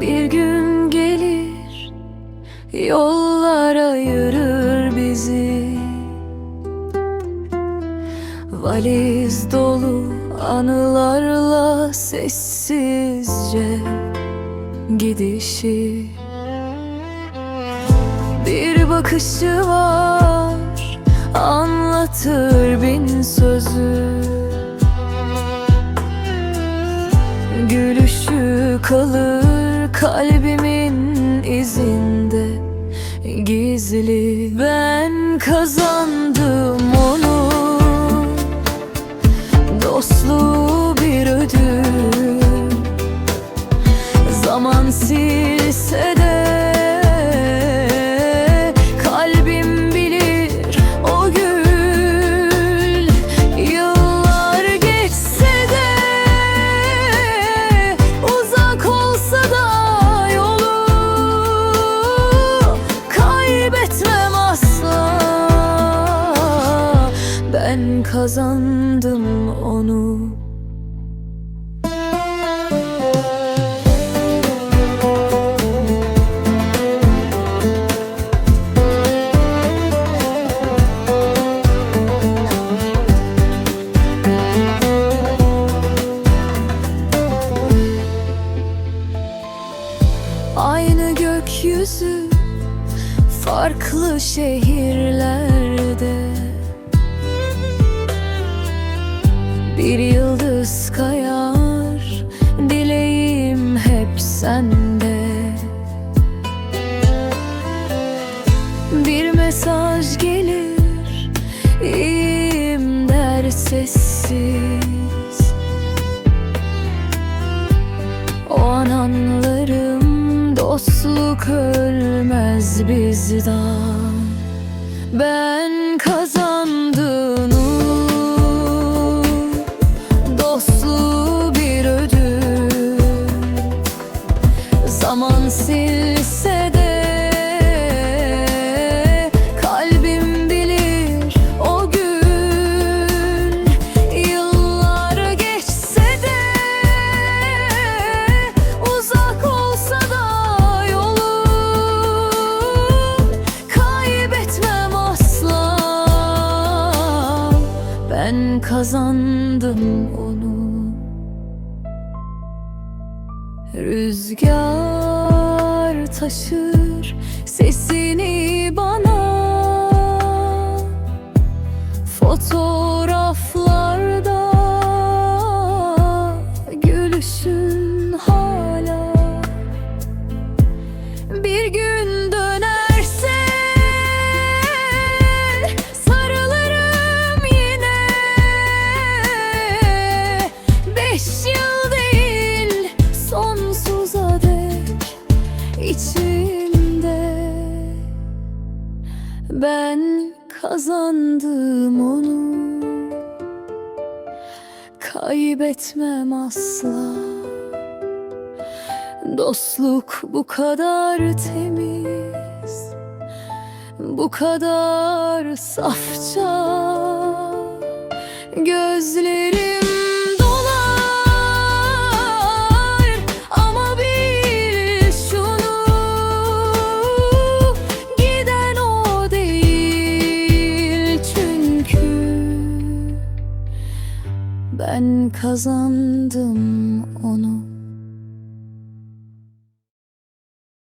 Bir gün gelir Yollara yürür bizi. Valiz dolu anılarla sessizce gidişi. Bir bakışı var anlatır bin sözü. Gülüşü kalır kalbimin izinde Gizli ben kazandım. onu kazandım onu. Aynı gökyüzü farklı şehirlerde sende. Bir mesaj gelir iyiyim der sessiz. O an anlarım dostluk ölmez bizden. Ben kazandım Silse de kalbim bilir o gün. Yıllar geçse de uzak olsa da yolu kaybetmem asla. Ben kazandım onu. Rüzgar taşır sesini kazandım onu. Kaybetmem asla. Dostluk bu kadar temiz Bu kadar safça. Gözlerim Ben kazandım onu